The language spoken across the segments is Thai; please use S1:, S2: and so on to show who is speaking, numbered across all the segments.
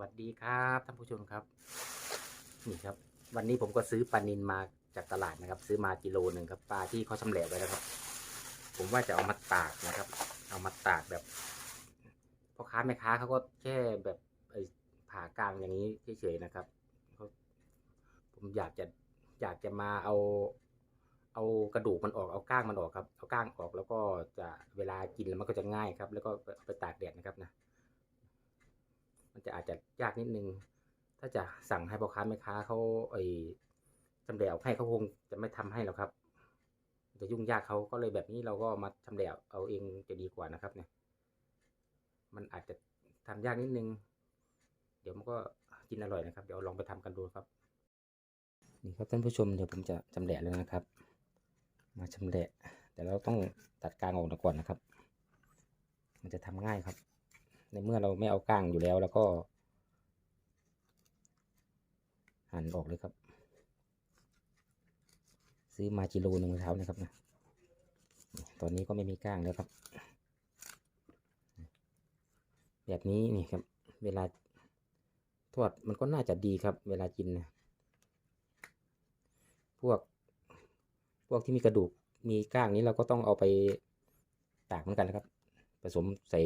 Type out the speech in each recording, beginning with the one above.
S1: วัสดีครับท่านผู้ชมครับ นี่ครับ วันนี้ผมก็ซื้อปลานินมาจากตลาดนะครับ ซื้อมากิโลหนึ่งครับปลาที่เขาชำแหละไว้แล้วครับ ผมว่าจะเอามาตากนะครับ เอามาตากแบบพ่อค้าแม่ค้าเขาก็แค่แบบไอ้ผ่ากลางอย่างนี้เฉยๆนะครับเขาผมอยากจะอยากจะมาเอา เอากระดูกมันออกเอาก้างมันออกครับเอาก้างออกแล้วก็จะเวลากินแล้วมันก็จะง่ายครับ แล้วก็ไปตากแดดนะครับนะ มันจะอาจจะยากนิดนึง ถ้าจะสั่งให้พ่อค้าแม่ค้าเขาไอ้ชำแหลให้เขาคงจะไม่ทำให้หรอกครับ จะยุ่งยากเขาก็เลยแบบนี้เราก็มาชำแหลเอาเองจะดีกว่านะครับ เนี่ย มันอาจจะทำยากนิดนึง เดี๋ยวมันก็กินอร่อยนะครับ เดี๋ยวลองไปทำกันดูครับนี่ครับท่านผู้ชมเดี๋ยวผมจะชำแหละแล้วนะครับ มาชำแหละแต่เราต้องตัดกลางออกก่อนนะครับ มันจะทำง่ายครับ ในเมื่อเราไม่เอาก้างอยู่แล้ว แล้วก็ หั่นออกเลยครับ ซื้อมากิโลหนึ่งเมื่อเช้านะครับนะตอนนี้ก็ไม่มีก้างแล้วครับ แบบนี้นี่ครับ เวลาทอดมันก็น่าจะดีครับ เวลากินนะพวกพวกที่มีกระดูกมีก้างนี้เราก็ต้องเอาไปตากเหมือนกันนะครับ ผสมใส่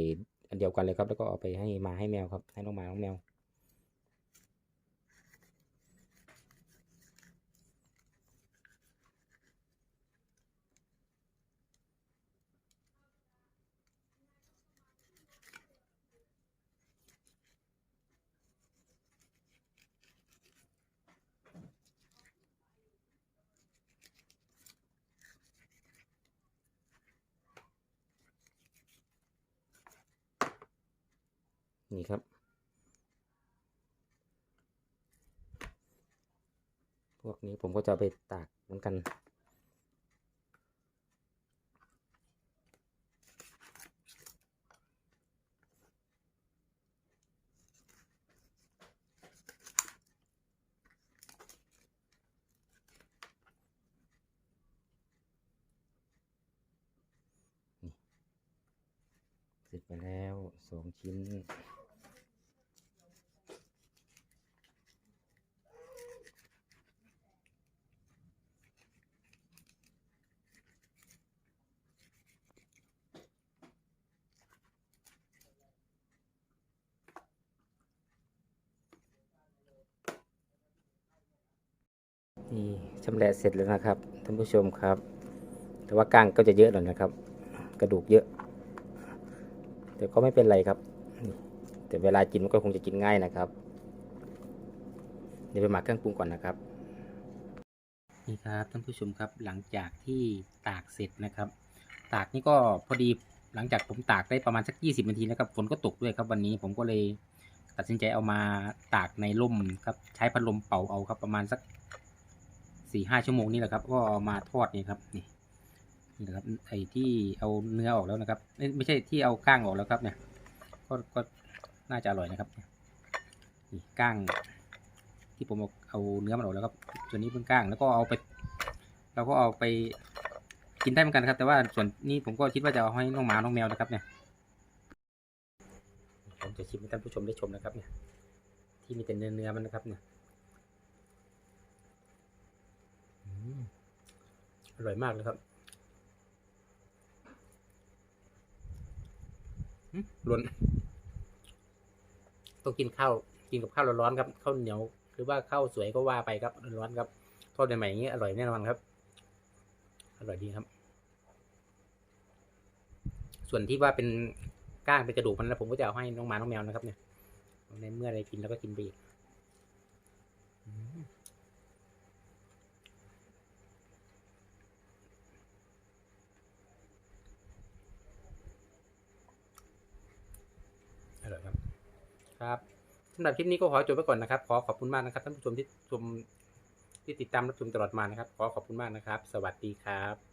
S1: เดียวกันเลยครับ แล้วก็เอาไปให้มาให้แมวครับ ให้น้องหมาน้องแมว นี่ครับ พวกนี้ผมก็จะไปตากเหมือนกัน นี่เสร็จไปแล้วสองชิ้น นี่ชำแหละเสร็จแล้วนะครับท่านผู้ชมครับ แต่ว่าก้างก็จะเยอะหน่อยนะครับ กระดูกเยอะ แต่ก็ไม่เป็นไรครับ แต่เวลากินมันก็คงจะกินง่ายนะครับเดี๋ยวไปหมักเครื่องปรุงก่อนนะครับนี่ครับท่านผู้ชมครับหลังจากที่ตากเสร็จนะครับ ตากนี่ก็พอดีหลังจากผมตากได้ประมาณสัก 20นาทีนะครับฝนก็ตกด้วยครับวันนี้ผมก็เลยตัดสินใจเอามาตากในร่มครับใช้พัดลมเป่าเอาครับประมาณสัก สี่ห้าชั่วโมงนี่แหละครับ ก็ามาทอดนี่ครับนี่นี่นะครับไอ้ที่เอาเนื้อออกแล้วนะครับ ไม่ใช่ที่เอาก้างออกแล้วครับเนี่ยก็ก็น่าจะอร่อยนะครับนี่ก้าง ที่ผมเอาเอาเนื้อมันออกแล้วครับส่วนนี้เพิ่งก้างแล้วก็เอาไป เราก็เอาไปกินได้เหมือนกันครับ แต่ว่าส่วนนี้ผมก็คิดว่าจะเอาให้น้องหมาน้องแมวนะครับเนี่ยผมจะชิมให้ท่านผู้ชมได้ชมนะครับเนี่ยที่มีแต่เนื้อเนื้อมันนะครับเนี่ย อร่อยมากเลยครับหล่นต้องกินข้าว กินกับข้าวร้อนๆครับ ข้าวเหนียว หรือว่าข้าวสวยก็ว่าไปครับ ร้อนๆครับทอดใหม่ๆอย่างนี้อร่อยแน่นอนครับ อร่อยดีครับ ส่วนที่ว่าเป็นก้างเป็นกระดูกมันแล้วผมก็จะเอาให้น้องหมาน้องแมวนะครับเนี่ยในเมื่ออะไรกินแล้วก็กินไปอีกอืมอร่อยครับ ครับสำหรับคลิปนี้ก็ขอจบไปก่อนนะครับ ขอขอบคุณมากนะครับท่านผู้ชมที่ชมที่ติดตามรับชมตลอดมานะครับ ขอขอบคุณมากนะครับ สวัสดีครับ